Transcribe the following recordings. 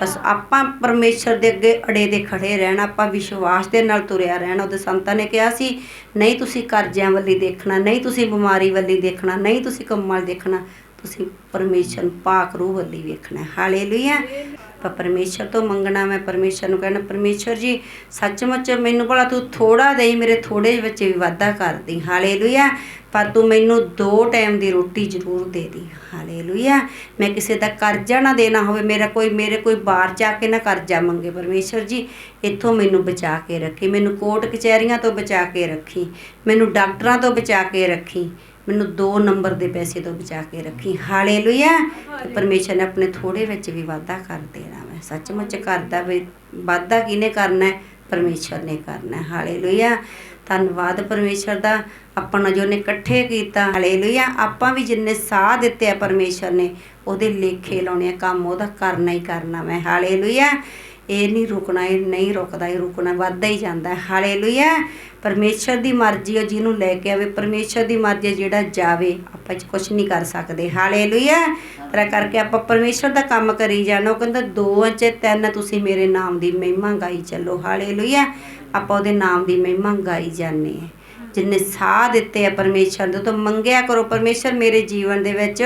ਬਸ ਆਪਾਂ ਪਰਮੇਸ਼ਰ ਦੇ ਅੱਗੇ ਅੜੇ ਦੇ ਖੜੇ ਰਹਿਣਾ, ਆਪਾਂ ਵਿਸ਼ਵਾਸ ਦੇ ਨਾਲ ਤੁਰਿਆ ਰਹਿਣਾ। ਉਹਦੇ ਸੰਤਾਂ ਨੇ ਕਿਹਾ ਸੀ, ਨਹੀਂ ਤੁਸੀਂ ਕਰਜ਼ਿਆਂ ਵੱਲੀ ਦੇਖਣਾ, ਨਹੀਂ ਤੁਸੀਂ ਬਿਮਾਰੀ ਵੱਲੀ ਦੇਖਣਾ, ਨਹੀਂ ਤੁਸੀਂ ਕੰਮਾਂ ਵੱਲ ਦੇਖਣਾ। ਤੁਸੀਂ ਪਰਮੇਸ਼ਰ ਨੂੰ ਪਾਕ ਰੂਹ ਵੱਲੀ ਵੇਖਣਾ ਹਾਲੇਲੂਇਆ। ਪਰ ਪਰਮੇਸ਼ਰ ਤੋਂ ਮੰਗਣਾ, ਮੈਂ ਪਰਮੇਸ਼ਰ ਨੂੰ ਕਹਿਣਾ, ਪਰਮੇਸ਼ਰ ਜੀ, ਸੱਚਮੁੱਚ ਮੈਨੂੰ ਭਲਾ ਤੂੰ ਥੋੜਾ ਦੇਈ, ਮੇਰੇ ਥੋੜੇ ਵਿੱਚ ਵੀ ਵਾਧਾ ਕਰਦੀ। ਹਾਲੇਲੂਇਆ। ਪਰ ਤੂੰ ਮੈਨੂੰ ਦੋ ਟਾਈਮ ਦੀ ਰੋਟੀ ਜ਼ਰੂਰ ਦੇ ਦੀ। ਹਾਲੇਲੂਇਆ। ਮੈਂ ਕਿਸੇ ਦਾ ਕਰਜ਼ਾ ਨਾ ਦੇਣਾ ਹੋਵੇ, ਮੇਰਾ ਕੋਈ, ਮੇਰੇ ਕੋਈ ਬਾਹਰ ਜਾ ਕੇ ਨਾ ਕਰਜ਼ਾ ਮੰਗੇ। ਪਰਮੇਸ਼ਰ ਜੀ, ਇੱਥੋਂ ਮੈਨੂੰ ਬਚਾ ਕੇ ਰੱਖੀ। ਮੈਨੂੰ ਕੋਰਟ ਕਚਹਿਰੀਆਂ ਤੋਂ ਬਚਾ ਕੇ ਰੱਖੀ। ਮੈਨੂੰ ਡਾਕਟਰਾਂ ਤੋਂ ਬਚਾ ਕੇ ਰੱਖੀ। ਮੈਨੂੰ 2 ਨੰਬਰ ਦੇ ਪੈਸੇ ਤੋਂ ਬਚਾ ਕੇ ਰੱਖੀ। ਹਾਲੇਲੂਇਆ। ਤੇ ਪਰਮੇਸ਼ਰ ਨੇ ਆਪਣੇ ਥੋੜੇ ਵਿੱਚ ਵੀ ਵਾਧਾ ਕਰ ਦੇਣਾ ਮੈਂ ਸੱਚਮੁੱਚ ਕਰਦਾ ਵੀ ਵਾਧਾ ਕਿਹਨੇ ਕਰਨਾ ਹੈ? ਪਰਮੇਸ਼ਰ ਨੇ ਕਰਨਾ ਹੈ। ਹਾਲੇਲੂਇਆ। ਧੰਨਵਾਦ ਪਰਮੇਸ਼ਰ ਦਾ। ਆਪਾਂ ਨੂੰ ਜੋ ਨੇ ਇਕੱਠੇ ਕੀਤਾ। ਹਾਲੇਲੂਇਆ। ਆਪਾਂ ਵੀ ਜਿੰਨੇ ਸਾਹ ਦਿੱਤੇ ਆ ਪਰਮੇਸ਼ਰ ਨੇ ਉਹਦੇ ਲੇਖੇ ਲਾਉਣੇ ਆ। ਕੰਮ ਉਹਦਾ ਕਰਨਾ ਹੀ ਕਰਨਾ ਮੈਂ ਹਾਲੇਲੂਇਆ। ਇਹ ਨਹੀਂ ਰੁਕਣਾ ਇਹ ਨਹੀਂ ਰੁਕਦਾ ਇਹ ਰੁਕਣਾ ਵੱਧਦਾ ਹੀ ਜਾਂਦਾ। ਹੈ ਹਾਲੇਲੂਇਆ। ਪਰਮੇਸ਼ਰ ਦੀ ਮਰਜ਼ੀ ਹੈ, ਜਿਹਨੂੰ ਲੈ ਕੇ ਆਵੇ, ਪਰਮੇਸ਼ਰ ਦੀ ਮਰਜ਼ੀ ਜਿਹੜਾ ਜਾਵੇ, ਆਪਾਂ ਇਹ ਕੁਝ ਨਹੀਂ ਕਰ ਸਕਦੇ। ਹਾਲੇਲੂਇਆ ਤਰਾ ਕਰਕੇ ਆਪਾਂ ਪਰਮੇਸ਼ਰ ਦਾ ਕੰਮ ਕਰੀ ਜਾਣਾ। ਉਹ ਕਹਿੰਦਾ ਦੋ ਚ ਤਿੰਨ ਤੁਸੀਂ ਮੇਰੇ ਨਾਮ ਦੀ ਮਹਿਮਾ ਗਾਈ ਚੱਲੋ। ਹਾਲੇਲੂਇਆ ਆਪਾਂ ਉਹਦੇ ਨਾਮ ਦੀ ਮਹਿਮਾ ਗਾਈ ਜਾਂਦੇ ਹਾਂ। ਜਿੰਨੇ ਸਾਹ ਦਿੱਤੇ ਆ ਪਰਮੇਸ਼ਰ ਦੇ ਤੋਂ, ਮੰਗਿਆ ਕਰੋ ਪਰਮੇਸ਼ਰ ਮੇਰੇ ਜੀਵਨ ਦੇ ਵਿੱਚ।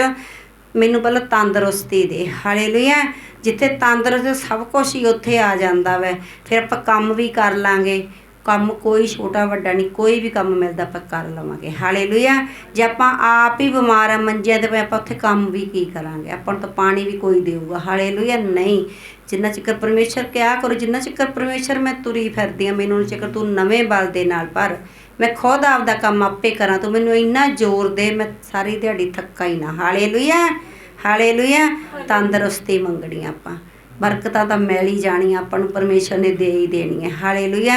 ਮੈਨੂੰ ਪਹਿਲਾਂ ਤੰਦਰੁਸਤੀ ਦੇ। ਹਾਲੇਲੂਇਆ ਜਿੱਥੇ ਤੰਦਰੁਸਤ ਸਭ ਕੁਝ ਹੀ ਉੱਥੇ ਆ ਜਾਂਦਾ ਵੈ। ਫਿਰ ਆਪਾਂ ਕੰਮ ਵੀ ਕਰ ਲਾਂਗੇ। ਕੰਮ ਕੋਈ ਛੋਟਾ ਵੱਡਾ ਨਹੀਂ, ਕੋਈ ਵੀ ਕੰਮ ਮਿਲਦਾ ਆਪਾਂ ਕਰ ਲਵਾਂਗੇ। ਹਾਲੇਲੂਇਆ ਜੇ ਆਪਾਂ ਆਪ ਹੀ ਬਿਮਾਰ ਆ, ਮੰਜਿਆਂ ਤੇ ਆਪਾਂ ਉੱਥੇ ਕੰਮ ਵੀ ਕੀ ਕਰਾਂਗੇ? ਆਪਾਂ ਨੂੰ ਤਾਂ ਪਾਣੀ ਵੀ ਕੋਈ ਦੇਊਗਾ। ਹਾਲੇਲੂਇਆ ਨਹੀਂ। ਜਿੰਨਾ ਚਿਕਰ ਪਰਮੇਸ਼ਰ ਕਿਹਾ ਕਰੋ, ਜਿੰਨਾ ਚਿਕਰ ਪਰਮੇਸ਼ਰ ਮੈਂ ਤੁਰੀ ਫਿਰਦੀ ਆ, ਮੈਨੂੰ ਚਿਕਰ ਤੂੰ ਨਵੇਂ ਬਲ ਦੇ ਨਾਲ ਪਰ ਮੈਂ ਖੁਦ ਆਪਦਾ ਕੰਮ ਆਪੇ ਕਰਾਂ, ਤੂੰ ਮੈਨੂੰ ਇੰਨਾ ਜ਼ੋਰ ਦੇ, ਮੈਂ ਸਾਰੀ ਦਿਹਾੜੀ ਥੱਕਾ ਹੀ ਨਾ। ਹਾਲੇਲੂਇਆ ਹਾਲੇਲੂਇਆ ਤੰਦਰੁਸਤੀ ਮੰਗਣੀ ਆਪਾਂ। ਬਰਕਤਾਂ ਤਾਂ ਮਿਲ ਹੀ ਜਾਣੀਆਂ, ਆਪਾਂ ਨੂੰ ਪਰਮੇਸ਼ਰ ਨੇ ਦੇ ਹੀ ਦੇਣੀਆਂ, ਹਾਲੇਲੂਇਆ।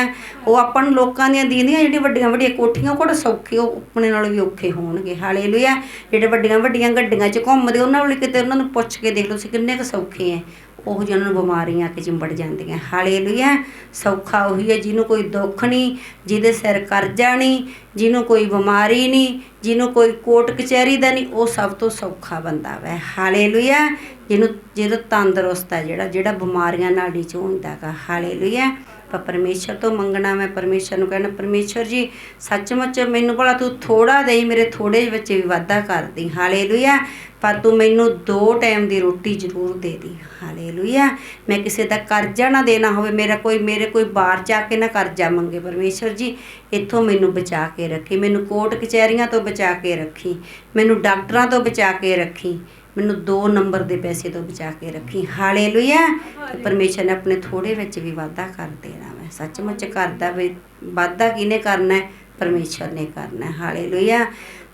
ਉਹ ਆਪਾਂ ਨੂੰ ਲੋਕਾਂ ਦੀਆਂ ਦੀਂਦੀਆਂ, ਜਿਹੜੀਆਂ ਵੱਡੀਆਂ ਵੱਡੀਆਂ ਕੋਠੀਆਂ ਕੋਲ ਸੌਖੇ, ਉਹ ਆਪਣੇ ਨਾਲ ਵੀ ਔਖੇ ਹੋਣਗੇ, ਹਾਲੇਲੂਇਆ। ਜਿਹੜੇ ਵੱਡੀਆਂ ਵੱਡੀਆਂ ਗੱਡੀਆਂ 'ਚ ਘੁੰਮਦੇ, ਉਹਨਾਂ ਵੱਲ ਕਿਤੇ ਉਹਨਾਂ ਨੂੰ ਪੁੱਛ ਕੇ ਦੇਖ ਲਓ ਤੁਸੀਂ ਕਿੰਨੇ ਕੁ ਸੌਖੇ ਐ। ਉਹ ਜਿਹਨਾਂ ਨੂੰ ਬਿਮਾਰੀਆਂ ਕਿ ਚਿੰਬੜ ਜਾਂਦੀਆਂ। ਹਾਲੇਲੂਇਆ ਸੌਖਾ ਉਹੀ ਹੈ, ਜਿਹਨੂੰ ਕੋਈ ਦੁੱਖ ਨਹੀਂ, ਜਿਹਦੇ ਸਿਰ ਕਰਜ਼ਾ ਨਹੀਂ, ਜਿਹਨੂੰ ਕੋਈ ਬਿਮਾਰੀ ਨਹੀਂ, ਜਿਹਨੂੰ ਕੋਈ ਕੋਰਟ ਕਚਹਿਰੀ ਦਾ ਨਹੀਂ, ਉਹ ਸਭ ਤੋਂ ਸੌਖਾ ਬੰਦਾ ਵੈ। ਹਾਲੇਲੂਇਆ ਜਿਹਨੂੰ ਜਿਹੜਾ ਤੰਦਰੁਸਤ ਹੈ ਜਿਹੜਾ ਜਿਹੜਾ ਬਿਮਾਰੀਆਂ ਨਾਲ ਨਹੀਂ ਝੂੰਝਦਾਗਾ ਹਾਲੇਲੂਇਆ ਪਰ ਪਰਮੇਸ਼ਰ ਤੋਂ ਮੰਗਣਾ, ਮੈਂ ਪਰਮੇਸ਼ਰ ਨੂੰ ਕਹਿਣਾ, ਪਰਮੇਸ਼ਰ ਜੀ, ਸੱਚਮੁੱਚ ਮੈਨੂੰ ਭਲਾ ਤੂੰ ਥੋੜਾ ਦੇਈ ਮੇਰੇ ਥੋੜੇ ਵਿੱਚ ਵੀ ਵਾਧਾ ਕਰਦੀ। ਹਾਲੇਲੂਇਆ। ਪਰ ਤੂੰ ਮੈਨੂੰ ਦੋ ਟਾਈਮ ਦੀ ਰੋਟੀ ਜ਼ਰੂਰ ਦੇ ਦੀ। ਹਾਲੇਲੂਇਆ। ਮੈਂ ਕਿਸੇ ਦਾ ਕਰਜ਼ਾ ਨਾ ਦੇਣਾ ਹੋਵੇ, ਮੇਰਾ ਕੋਈ, ਮੇਰੇ ਕੋਈ ਬਾਹਰ ਜਾ ਕੇ ਨਾ ਕਰਜ਼ਾ ਮੰਗੇ। ਪਰਮੇਸ਼ਰ ਜੀ, ਇੱਥੋਂ ਮੈਨੂੰ ਬਚਾ ਕੇ ਰੱਖੀ। ਮੈਨੂੰ ਕੋਰਟ ਕਚਹਿਰੀਆਂ ਤੋਂ ਬਚਾ ਕੇ ਰੱਖੀ। ਮੈਨੂੰ ਡਾਕਟਰਾਂ ਤੋਂ ਬਚਾ ਕੇ ਰੱਖੀ। ਮੈਨੂੰ 2 ਨੰਬਰ ਦੇ ਪੈਸੇ ਤੋਂ ਬਚਾ ਕੇ ਰੱਖੀ। ਹਾਲੇਲੂਇਆ। ਤੇ ਪਰਮੇਸ਼ਰ ਨੇ ਆਪਣੇ ਥੋੜੇ ਵਿੱਚ ਵੀ ਵਾਧਾ ਕਰ ਦੇਣਾ ਮੈਂ ਸੱਚਮੁੱਚ ਕਰਦਾ ਵੀ ਵਾਧਾ ਕਿਹਨੇ ਕਰਨਾ ਹੈ? ਪਰਮੇਸ਼ਰ ਨੇ ਕਰਨਾ ਹੈ। ਹਾਲੇਲੂਇਆ।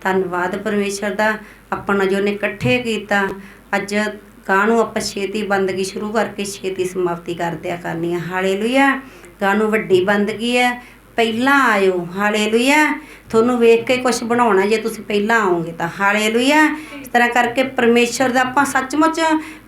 ਧੰਨਵਾਦ ਪਰਮੇਸ਼ਰ ਦਾ। ਆਪਾਂ ਜੋ ਨੇ ਇਕੱਠੇ ਕੀਤਾ, ਅੱਜ ਕਾਹਨੂੰ ਆਪਾਂ ਛੇਤੀ ਬੰਦਗੀ ਸ਼ੁਰੂ ਕਰਕੇ ਛੇਤੀ ਸਮਾਪਤੀ ਕਰਦਿਆ ਕਰਨੀ ਹੈ। ਹਾਲੇਲੂਇਆ। ਕਾਹਨੂੰ ਵੱਡੀ ਬੰਦਗੀ ਹੈ। ਪਹਿਲਾਂ ਆਇਓ। ਹਾਲੇਲੂਇਆ। ਤੁਹਾਨੂੰ ਵੇਖ ਕੇ ਕੁਝ ਬਣਾਉਣਾ ਜੇ ਤੁਸੀਂ ਪਹਿਲਾਂ ਆਓਗੇ ਤਾਂ। ਹਾਲੇਲੂਇਆ। ਇਸ ਤਰ੍ਹਾਂ ਕਰਕੇ ਪਰਮੇਸ਼ਰ ਦਾ ਆਪਾਂ ਸੱਚਮੁੱਚ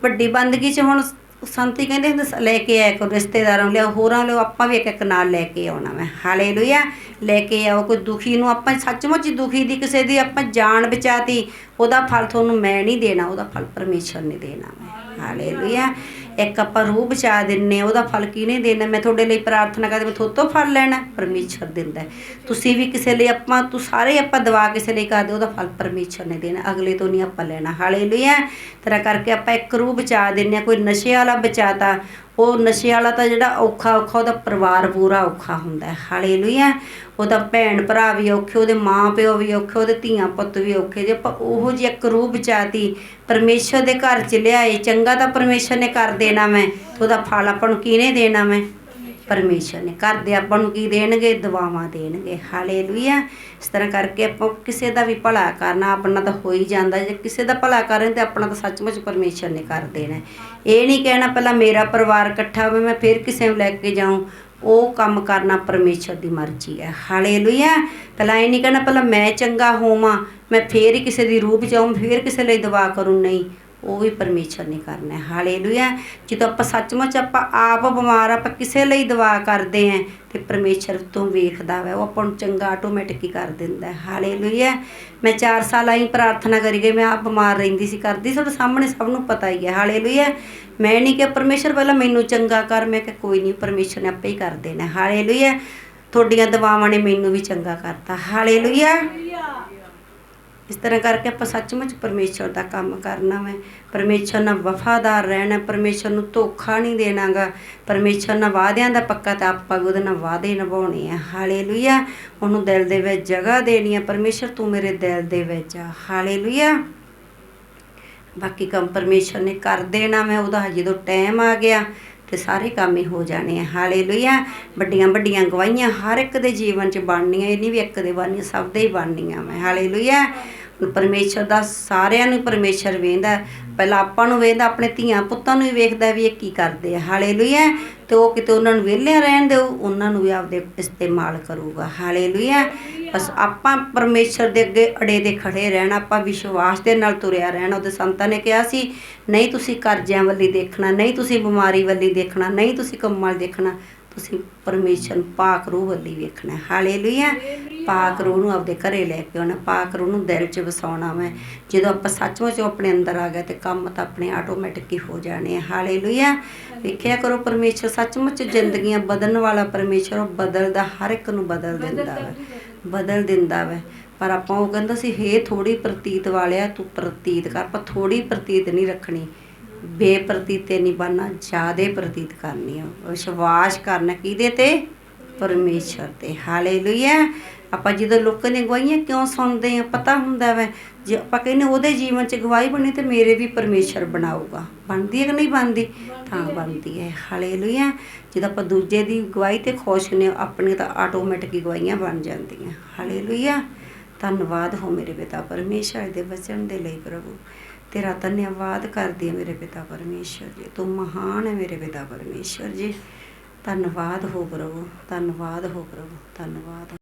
ਵੱਡੀ ਬੰਦਗੀ 'ਚ ਹੁਣ ਸੰਤੀ ਕਹਿੰਦੇ ਹੁੰਦੇ ਲੈ ਕੇ ਆਇਆ ਕਰੋ, ਰਿਸ਼ਤੇਦਾਰਾਂ ਨੂੰ ਲਿਆਓ, ਹੋਰਾਂ ਲਿਆਓ, ਆਪਾਂ ਵੀ ਇੱਕ ਇੱਕ ਨਾਲ ਲੈ ਕੇ ਆਉਣਾ ਮੈਂ ਹਾਲੇਲੂਇਆ। ਲੈ ਕੇ ਆਓ, ਕੋਈ ਦੁਖੀ ਨੂੰ ਆਪਾਂ ਸੱਚਮੁੱਚ ਦੁਖੀ ਦੀ ਕਿਸੇ ਦੀ ਆਪਾਂ ਜਾਨ ਬਚਾਤੀ ਉਹਦਾ ਫਲ ਤੁਹਾਨੂੰ ਮੈਂ ਨਹੀਂ ਦੇਣਾ, ਉਹਦਾ ਫਲ ਪਰਮੇਸ਼ਰ ਨੇ ਦੇਣਾ ਮੈਂ ਹਾਲੇਲੂਇਆ। ਇੱਕ ਆਪਾਂ ਰੂਹ ਬਚਾ ਦਿੰਨੇ ਆ, ਉਹਦਾ ਫਲ ਕਿਹਨੇ ਦੇਣਾ? ਮੈਂ ਤੁਹਾਡੇ ਲਈ ਪ੍ਰਾਰਥਨਾ ਕਰਦੇ ਮੈਂ ਤੁਹਾਡੇ ਤੋਂ ਫਲ ਲੈਣਾ ਪਰਮੇਸ਼ਰ ਦਿੰਦਾ ਤੁਸੀਂ ਵੀ ਕਿਸੇ ਲਈ ਆਪਾਂ ਤੂੰ ਸਾਰੇ ਆਪਾਂ ਦਵਾ ਕਿਸੇ ਲਈ ਕਰਦੇ ਉਹਦਾ ਫਲ ਪਰਮੇਸ਼ਰ ਨੇ ਦੇਣਾ। ਅਗਲੇ ਤੋਂ ਨਹੀਂ ਆਪਾਂ ਲੈਣਾ। ਹਾਲੇਲੂਇਆ। ਤੇਰਾ ਕਰਕੇ ਆਪਾਂ ਇੱਕ ਰੂਹ ਬਚਾ ਦਿੰਨੇ ਆ ਕੋਈ ਨਸ਼ੇ ਵਾਲਾ ਬਚਾਤਾ ਉਹ ਨਸ਼ੇ ਵਾਲਾ ਤਾਂ ਜਿਹੜਾ ਔਖਾ ਔਖਾ, ਉਹਦਾ ਪਰਿਵਾਰ ਪੂਰਾ ਔਖਾ ਹੁੰਦਾ ਹੈ। ਹਾਲੇਲੂਇਆ ਉਹਦਾ ਭੈਣ ਭਰਾ ਵੀ ਔਖੇ, ਉਹਦੇ ਮਾਂ ਪਿਓ ਵੀ ਔਖੇ, ਉਹਦੇ ਧੀਆਂ ਪੁੱਤ ਵੀ ਔਖੇ। ਜੇ ਆਪਾਂ ਉਹੋ ਜਿਹੀ ਇੱਕ ਰੂਹ ਬਚਾਤੀ, ਪਰਮੇਸ਼ਰ ਦੇ ਘਰ ਚ ਲਿਆਏ, ਚੰਗਾ ਤਾਂ ਪਰਮੇਸ਼ਰ ਨੇ ਕਰ ਦੇਣਾ ਮੈਂ, ਉਹਦਾ ਫਲ ਆਪਾਂ ਨੂੰ ਕਿਹਨੇ ਦੇਣਾ ਮੈਂ? ਪਰਮੇਸ਼ਰ ਨੇ। ਘਰ ਦੇ ਆਪਾਂ ਨੂੰ ਕੀ ਦੇਣਗੇ? ਦੁਆਵਾਂ ਦੇਣਗੇ। ਹਾਲੇਲੂਇਆ। ਇਸ ਤਰ੍ਹਾਂ ਕਰਕੇ ਆਪਾਂ ਕਿਸੇ ਦਾ ਵੀ ਭਲਾ ਕਰਨਾ ਆਪਣਾ ਤਾਂ ਹੋ ਹੀ ਜਾਂਦਾ। ਜੇ ਕਿਸੇ ਦਾ ਭਲਾ ਕਰਨ ਤੇ ਆਪਣਾ ਤਾਂ ਸੱਚਮੁੱਚ ਪਰਮੇਸ਼ਰ ਨੇ ਕਰ ਦੇਣਾ। ਇਹ ਨਹੀਂ ਕਹਿਣਾ ਪਹਿਲਾਂ ਮੇਰਾ ਪਰਿਵਾਰ ਇਕੱਠਾ ਹੋਵੇ, ਮੈਂ ਫਿਰ ਕਿਸੇ ਨੂੰ ਲੈ ਕੇ ਜਾਊਂ। ਉਹ ਕੰਮ ਕਰਨਾ ਪਰਮੇਸ਼ਰ ਦੀ ਮਰਜ਼ੀ ਹੈ। ਹਾਲੇਲੂਇਆ। ਪਹਿਲਾਂ ਇਹ ਨਹੀਂ ਕਹਿਣਾ ਪਹਿਲਾਂ ਮੈਂ ਚੰਗਾ ਹੋਵਾਂ, ਮੈਂ ਫੇਰ ਕਿਸੇ ਦੀ ਰੂਪ ਬਚਾਉਂ ਫੇਰ ਕਿਸੇ ਲਈ ਦੁਆ ਕਰੂੰ। ਨਹੀਂ। ਉਹ ਵੀ ਪਰਮੇਸ਼ਰ ਨੇ ਕਰਨਾ। ਹੈ ਹਾਲੇਲੂਇਆ ਜਦੋਂ ਆਪਾਂ ਸੱਚਮੁੱਚ ਆਪਾਂ ਆਪ ਬਿਮਾਰ ਆਪਾਂ ਕਿਸੇ ਲਈ ਦੁਆ ਕਰਦੇ ਆਂ, ਤੇ ਪਰਮੇਸ਼ਰ ਤੋਂ ਵੇਖਦਾ ਵਾ, ਉਹ ਆਪਾਂ ਨੂੰ ਚੰਗਾ ਆਟੋਮੈਟਿਕ ਹੀ ਕਰ ਦਿੰਦਾ। ਹੈ ਹਾਲੇਲੂਇਆ ਮੈਂ 4 ਸਾਲ ਆਈ ਪ੍ਰਾਰਥਨਾ ਕਰੀ ਗਈ, ਮੈਂ ਆਪ ਬਿਮਾਰ ਰਹਿੰਦੀ ਸੀ, ਕਰਦੀ ਤੁਹਾਡੇ ਸਾਹਮਣੇ ਸਭ ਨੂੰ ਪਤਾ ਹੀ ਹੈ ਹਾਲੇਲੂਇਆ ਮੈਂ ਨਹੀਂ ਕਿ ਪਰਮੇਸ਼ਰ ਪਹਿਲਾਂ ਮੈਨੂੰ ਚੰਗਾ ਕਰ, ਮੈਂ ਕਿ ਕੋਈ ਨਹੀਂ ਪਰਮੇਸ਼ਰ ਨੇ ਆਪੇ ਹੀ ਕਰ ਦੇਣਾ। ਹਾਲੇਲੂਇਆ ਤੁਹਾਡੀਆਂ ਦੁਆਵਾਂ ਨੇ ਮੈਨੂੰ ਵੀ ਚੰਗਾ ਕਰਤਾ। ਹਾਲੇਲੂਇਆ ਇਸ ਤਰ੍ਹਾਂ ਕਰਕੇ ਆਪਾਂ ਸੱਚਮੁੱਚ ਪਰਮੇਸ਼ਰ ਦਾ ਕੰਮ ਕਰਨਾ ਹੈ ਪਰਮੇਸ਼ਰ ਨਾਲ ਵਫਾਦਾਰ ਰਹਿਣਾ ਪਰਮੇਸ਼ਰ ਨੂੰ ਧੋਖਾ ਨਹੀਂ ਦੇਣਾਗਾ। ਪਰਮੇਸ਼ਰ ਨਾਲ ਵਾਅਦਿਆਂ ਦਾ ਪੱਕਾ ਤਾਂ ਆਪਾਂ ਵੀ ਉਹਦੇ ਨਾਲ ਵਾਅਦੇ ਨਿਭਾਉਣੇ ਆ। ਹਾਲੇਲੂਇਆ। ਉਹਨੂੰ ਦਿਲ ਦੇ ਵਿੱਚ ਜਗ੍ਹਾ ਦੇਣੀ ਆ। ਪਰਮੇਸ਼ਰ ਤੂੰ ਮੇਰੇ ਦਿਲ ਦੇ ਵਿੱਚ ਆ। ਹਾਲੇਲੂਇਆ। ਬਾਕੀ ਕੰਮ ਪਰਮੇਸ਼ਰ ਨੇ ਕਰ ਦੇਣਾ ਮੈਂ ਉਹਦਾ ਜਦੋਂ ਟਾਈਮ ਆ ਗਿਆ। ਤੇ ਸਾਰੇ ਕੰਮ ਹੀ ਹੋ ਜਾਣੇ ਆ। ਹਾਲੇਲੂਇਆ ਵੱਡੀਆਂ ਵੱਡੀਆਂ ਗਵਾਹੀਆਂ ਹਰ ਇੱਕ ਦੇ ਜੀਵਨ 'ਚ ਬਣਨੀਆਂ, ਇਹ ਨਹੀਂ ਵੀ ਇੱਕ ਦੇ ਬਣਨੀਆਂ, ਸਭ ਦੇ ਹੀ ਬਣਨੀਆਂ ਮੈਂ ਹਾਲੇਲੂਇਆ ਹੁਣ ਪਰਮੇਸ਼ਰ ਦਾ ਸਾਰਿਆਂ ਨੂੰ ਪਰਮੇਸ਼ਰ ਵੇਂਦਾ ਪਹਿਲਾਂ ਆਪਾਂ ਨੂੰ ਵੇਂਦਾ, ਆਪਣੇ ਧੀਆਂ ਪੁੱਤਾਂ ਨੂੰ ਵੀ ਵੇਖਦਾ ਵੀ ਇਹ ਕੀ ਕਰਦੇ ਆ। ਹਾਲੇਲੂਇਆ। ਤੇ ਉਹ ਕਿਤੇ ਉਹਨਾਂ ਨੂੰ ਵਿਹਲਿਆਂ ਰਹਿਣ ਦਿਓ, ਉਹਨਾਂ ਨੂੰ ਵੀ ਆਪਦੇ ਇਸਤੇਮਾਲ ਕਰੂਗਾ। ਹਾਲੇਲੂਇਆ। ਬਸ ਆਪਾਂ ਪਰਮੇਸ਼ਰ ਦੇ ਅੱਗੇ ਅੜੇ ਦੇ ਖੜੇ ਰਹਿਣਾ, ਆਪਾਂ ਵਿਸ਼ਵਾਸ ਦੇ ਨਾਲ ਤੁਰਿਆ ਰਹਿਣਾ। ਉਹਦੇ ਸੰਤਾਂ ਨੇ ਕਿਹਾ ਸੀ, ਨਹੀਂ ਤੁਸੀਂ ਕਰਜ਼ਿਆਂ ਵੱਲੀ ਦੇਖਣਾ, ਨਹੀਂ ਤੁਸੀਂ ਬਿਮਾਰੀ ਵੱਲੀ ਦੇਖਣਾ, ਨਹੀਂ ਤੁਸੀਂ ਕੰਮਾਂ ਵੱਲ ਦੇਖਣਾ। ਤੁਸੀਂ ਪਰਮੇਸ਼ਰ ਨੂੰ ਪਾਕ ਰੂਹ ਵੱਲੀ ਵੇਖਣਾ ਹਾਲੇਲੂਇਆ। ਪਾਕ ਰੂਹ ਨੂੰ ਆਪਦੇ ਘਰੇ ਲੈ ਕੇ ਆਉਣਾ। ਪਾਕ ਰੂਹ ਨੂੰ ਦਿਲ 'ਚ ਵਸਾਉਣਾ ਮੈਂ ਜਦੋਂ ਆਪਾਂ ਸੱਚਮੁੱਚ ਆਪਣੇ ਅੰਦਰ ਆ ਗਿਆ ਤੇ ਕੰਮ ਤਾਂ ਆਪਣੇ ਆਟੋਮੈਟਿਕ ਹੀ ਹੋ ਜਾਣੇ ਆ। ਹਾਲੇਲੂਇਆ। ਵੇਖਿਆ ਕਰੋ ਪਰਮੇਸ਼ਰ ਸੱਚਮੁੱਚ ਜ਼ਿੰਦਗੀਆਂ ਬਦਲਣ ਵਾਲਾ ਪਰਮੇਸ਼ਰ ਉਹ ਬਦਲਦਾ ਹਰ ਇੱਕ ਨੂੰ ਬਦਲ ਦਿੰਦਾ ਵਾ। ਬਦਲ ਦਿੰਦਾ ਵਾ। ਪਰ ਆਪਾਂ ਉਹ ਕਹਿੰਦਾ ਸੀ ਹੇ ਥੋੜੀ ਪ੍ਰਤੀਤ ਵਾਲਿਆ ਤੂੰ ਪ੍ਰਤੀਤ ਕਰ ਪਰ ਥੋੜੀ ਪ੍ਰਤੀਤ ਨਹੀਂ ਰੱਖਣੀ। ਬੇਪ੍ਰਤੀਤੇ ਨਹੀਂ ਬਣਨਾ ਜ਼ਿਆਦੇ ਪ੍ਰਤੀਤ ਕਰਨੀ ਆ। ਵਿਸ਼ਵਾਸ ਕਰਨਾ ਕਿਹਦੇ ਤੇ? ਪਰਮੇਸ਼ਰ ਤੇ। ਹਾਲੇਲੂਇਆ ਆਪਾਂ ਜਦੋਂ ਲੋਕਾਂ ਦੀਆਂ ਗਵਾਹੀਆਂ ਕਿਉਂ ਸੁਣਦੇ ਆ? ਪਤਾ ਹੁੰਦਾ ਵੈ। ਜੇ ਆਪਾਂ ਕਹਿੰਦੇ ਉਹਦੇ ਜੀਵਨ 'ਚ ਗਵਾਹੀ ਬਣੀ ਤੇ ਮੇਰੇ ਵੀ ਪਰਮੇਸ਼ਰ ਬਣਾਊਗਾ। ਬਣਦੀ ਹੈ ਕਿ ਨਹੀਂ ਬਣਦੀ? ਤਾਂ ਬਣਦੀ ਹੈ। ਹਾਲੇਲੂਇਆ ਜਦੋਂ ਆਪਾਂ ਦੂਜੇ ਦੀ ਗਵਾਹੀ ਤੇ ਖੁਸ਼ ਨੇ ਆਪਣੀ ਤਾਂ ਆਟੋਮੈਟਿਕ ਹੀ ਗਵਾਹੀਆਂ ਬਣ ਜਾਂਦੀਆਂ। ਹਾਲੇਲੂਇਆ ਧੰਨਵਾਦ ਹੋ ਮੇਰੇ ਪਿਤਾ ਪਰਮੇਸ਼ਰ ਦੇ ਵਚਨ ਦੇ ਲਈ ਪ੍ਰਭੂ। ਤੇਰਾ ਧੰਨਵਾਦ ਕਰਦੀ ਹਾਂ ਮੇਰੇ ਪਿਤਾ ਪਰਮੇਸ਼ਰ ਜੀ। ਤੂੰ ਮਹਾਨ ਹੈ ਮੇਰੇ ਪਿਤਾ ਪਰਮੇਸ਼ਰ ਜੀ। ਧੰਨਵਾਦ ਹੋ ਪ੍ਰਭੂ, ਧੰਨਵਾਦ ਹੋ ਪ੍ਰਭੂ, ਧੰਨਵਾਦ।